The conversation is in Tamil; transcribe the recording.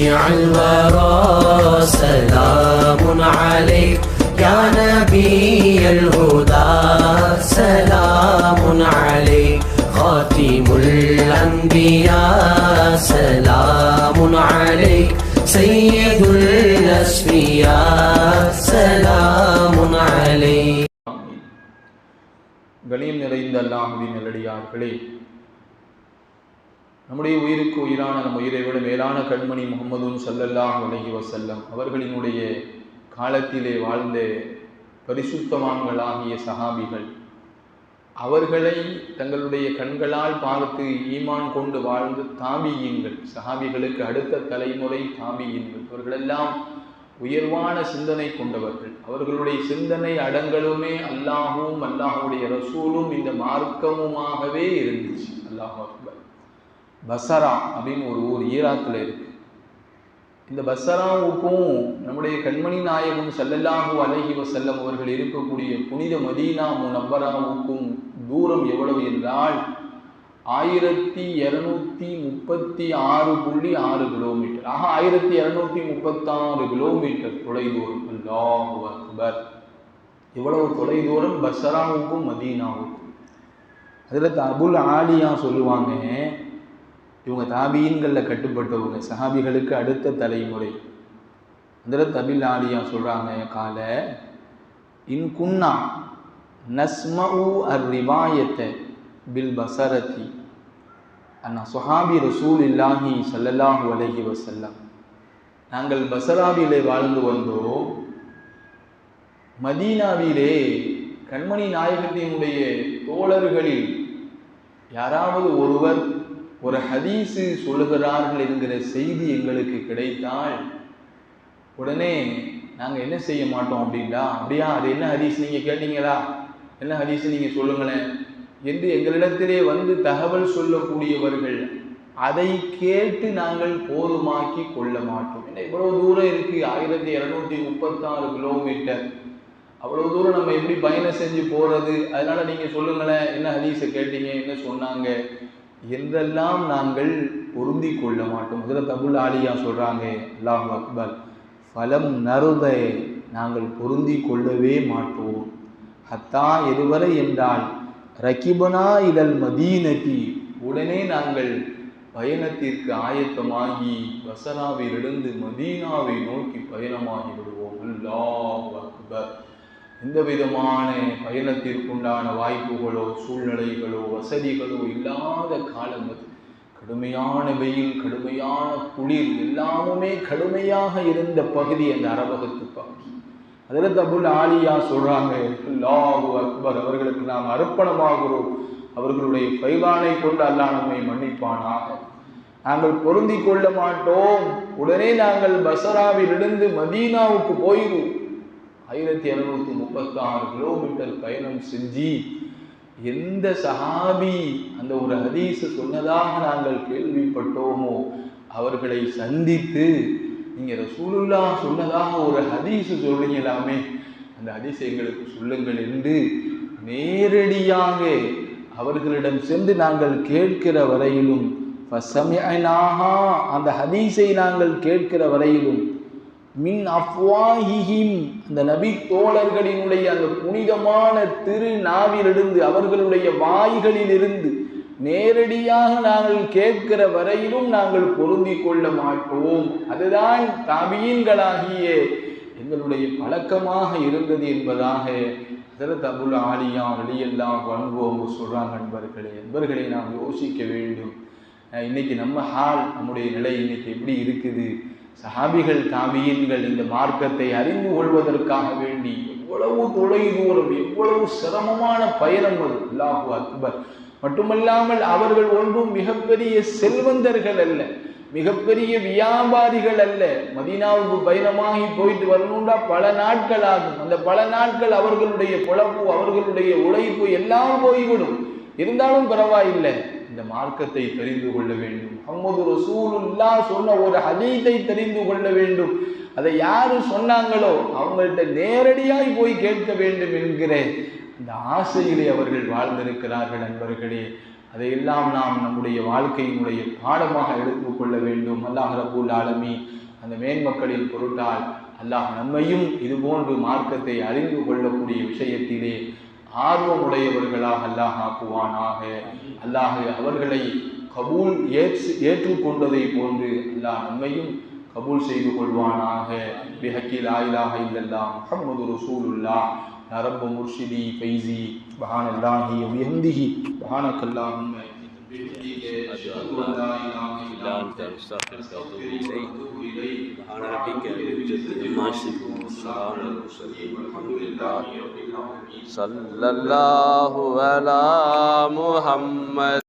شفيع الورى سلام عليك يا نبي الهدى سلام عليك خاتم الأنبياء سلام عليك سيد الأسفياء سلام عليك கணியம் நிறைந்த அல்லாஹுவின் நல்லடியார்களே நம்முடைய உயிருக்கு உயிரான நம் உயிரை விட மேலான கண்மணி முகமதும் சல்லல்லாஹ் அலைஹி வசல்லம் அவர்களினுடைய காலத்திலே வாழ்ந்த பரிசுத்தவான்களாகிய சஹாபிகள் அவர்களை தங்களுடைய கண்களால் பார்த்து ஈமான் கொண்டு வாழ்ந்து தாபியீன்கள் சஹாபிகளுக்கு அடுத்த தலைமுறை தாபியீன்கள் அவர்களெல்லாம் உயர்வான சிந்தனை கொண்டவர்கள். அவர்களுடைய சிந்தனை அடங்கலுமே அல்லாஹும் அல்லாஹுடைய ரசூலும் இந்த மார்க்கமுமாகவே இருந்துச்சு. அல்லாஹ் அக்பர். பசரா அப்படின்னு ஒரு ஊர் ஈராக்கில் இருக்கு. இந்த பசராவுக்கும் நம்முடைய கண்மணி நாயகம் சல்லல்லாஹு அலைஹி வசல்லம் அவர்கள் இருக்கக்கூடிய புனித மதீனா முனப்பராவுக்கும் தூரம் எவ்வளவு என்றால் ஆயிரத்தி இரநூத்தி முப்பத்தி ஆறு புள்ளி ஆறு கிலோமீட்டர். ஆக ஆயிரத்தி இரநூத்தி முப்பத்தாறு கிலோமீட்டர் தொலைதூரம். அல்லாஹு அக்பர். இவ்வளவு தொலைதூரம்? பசராவுக்கும் மதீனாவுக்கும். அதில் அபுல் ஆலியா சொல்லுவாங்க இவங்க தாபீன்களில் கட்டுப்பட்டவங்க சஹாபிகளுக்கு அடுத்த தலைமுறை. அதில் தமிழ் ஆலியா சொல்கிறாங்க கால இன் குன்னா நஸ்மஉ அர் ரிவாயத்தை பில் பசரத்தி அண்ணா சுஹாபி ரசூல் இல்லாஹி சல்லல்லாஹு அலஹி வசல்லாம் நாங்கள் பசராவிலே வாழ்ந்து வந்தோம். மதீனாவிலே கண்மணி நாயகத்தினுடைய தோழர்களில் யாராவது ஒருவர் ஒரு ஹதீஸு சொல்லுகிறார்கள் என்கிற செய்தி எங்களுக்கு கிடைத்தால் உடனே நாங்கள் என்ன செய்ய மாட்டோம் அப்படின்னா அப்படியா? அது என்ன ஹதீஸ் நீங்கள் கேட்டீங்களா? என்ன ஹதீஸ் நீங்கள் சொல்லுங்களேன்? என்று எங்களிடத்திலே வந்து தகவல் சொல்லக்கூடியவர்கள் அதை கேட்டு நாங்கள் போதுமாக்கி கொள்ள மாட்டோம். ஏன்னா இவ்வளவு தூரம் இருக்கு. ஆயிரத்தி இரநூத்தி முப்பத்தாறு கிலோமீட்டர் அவ்வளவு தூரம் நம்ம எப்படி பயணம் செஞ்சு போறது? அதனால நீங்க சொல்லுங்களேன் என்ன ஹதீஸை கேட்டீங்க என்ன சொன்னாங்க? என்றெல்லாம் நாங்கள் பொருந்தி கொள்ள மாட்டோம்? முதல்ல தபுல் ஆலியா சொல்கிறாங்க அல்லாஹ் அக்பர். ஃபலம் நருதை நாங்கள் பொருந்தி கொள்ளவே மாட்டோம். ஹத்தா எதுவரை என்றால் ரக்கிபனா இதழ் மதீனதி. உடனே நாங்கள் பயணத்திற்கு ஆயத்தமாகி வசனாவிலிருந்து மதீனாவை நோக்கி பயணமாகி விடுவோம். அல்லாஹ் அக்பர். எந்த விதமான பயணத்திற்குண்டான வாய்ப்புகளோ சூழ்நிலைகளோ வசதிகளோ இல்லாத காலம் அது. கடுமையான வெயில் கடுமையான குளிர் எல்லாமுமே கடுமையாக இருந்த பகுதி அந்த அரபகத்து பகுதி. அதில் தபுல் ஆலியா சொல்கிறாங்க அல்லாஹு அக்பர் அவர்களுக்கு நாம் அர்ப்பணமாகிறோம். அவர்களுடைய பைவானை கொண்டு அல்லாஹ் நம்மை மன்னிப்பானாக. நாங்கள் பொருந்தி கொள்ள மாட்டோம். உடனே நாங்கள் பசராவிலிருந்து மதீனாவுக்கு போயிடுவோம் ஆயிரத்தி இரநூத்தி முப்பத்தி ஆறு கிலோமீட்டர் பயணம் செஞ்சு எந்த சஹாபி அந்த ஒரு ஹதீஸை சொன்னதாக நாங்கள் கேள்விப்பட்டோமோ அவர்களை சந்தித்து நீங்கள் ரசூலுல்லா சொன்னதாக ஒரு ஹதீஸ் சொல்லுங்களாமே அந்த ஹதீஸ் எங்களுக்கு சொல்லுங்கள் என்று நேரடியாக அவர்களிடம் சென்று நாங்கள் கேட்கிற வரையிலும் அந்த ஹதீஸை நாங்கள் கேட்கிற வரையிலும் மின் அஃப்வாஹிஹிம். அந்த நபி தோழர்களினுடைய அந்த புனிதமான திரு நாவிலிருந்து அவர்களுடைய வாய்களிலிருந்து நேரடியாக நாங்கள் கேட்கிற வரையிலும் நாங்கள் பொருந்தி கொள்ள மாட்டோம். அதுதான் தாபியன்களாகிய எங்களுடைய பழக்கமாக இருந்தது என்பதாக ஹசரத் ஆலியா வெளியெல்லாம் வன்போம் சொல்றாங்க நண்பர்களே. நண்பர்களை நாம் யோசிக்க வேண்டும். இன்னைக்கு நம்ம ஹால் நம்முடைய நிலை இன்னைக்கு எப்படி இருக்குது? சஹாபிகள் தாபியன்கள் இந்த மார்க்கத்தை அறிந்து கொள்வதற்காக வேண்டி எவ்வளவு தொலை தூரம் எவ்வளவு சிரமமான பயணம் அது. அல்லாஹு அக்பர். மட்டுமல்லாமல் அவர்கள் ஒன்றும் மிகப்பெரிய செல்வந்தர்கள் அல்ல மிகப்பெரிய வியாபாரிகள் அல்ல. மதினாவுக்கு பயணமாகி போயிட்டு வரணும்டா பல நாட்கள் ஆகும். அந்த பல நாட்கள் அவர்களுடைய பொழப்பு அவர்களுடைய உழைப்பு எல்லாம் போய்விடும். இருந்தாலும் பரவாயில்லை. இந்த மார்க்கத்தை தெரிந்து கொள்ள வேண்டும். முகமது ரசூலுல்லா சொன்ன ஒரு ஹதீத்தை தெரிந்து கொள்ள வேண்டும். அதை யாரு சொன்னாங்களோ அவங்கள்ட்ட நேரடியாய் போய் கேட்க வேண்டும் என்கிற அந்த ஆசையிலே அவர்கள் வாழ்ந்திருக்கிறார்கள் நண்பர்களே. அதையெல்லாம் நாம் நம்முடைய வாழ்க்கையினுடைய பாடமாக எடுத்துக்கொள்ள வேண்டும். அல்லாஹ் ரபுல் ஆலமி அந்த மேன்மக்களின் பொருட்டால் அல்லாஹ் நம்மையும் இதுபோன்று மார்க்கத்தை அறிந்து கொள்ளக்கூடிய விஷயத்திலே ஆர்வமுடையவர்களாக அல்லாஹ் ஆக்குவானாக அல்லாஹ் அவர்களை கபூல் ஏற்று ஏற்றுக்கொண்டதை போன்று அல்லாஹ் நம்மையும் கபூல் செய்து கொள்வானாக பிஹக்கில் ஆயிலாக இல்லல்லா முஹம்மது ரசூலுல்லா يا رب مرشدي فيزي سبحان الله وبحمده سبحانك اللهم بحمدك أشهد أن لا إله إلا أنت أستغفرك وأتوب إليك سبحان ربك رب العزة عما يصفون صلی اللہ علی محمد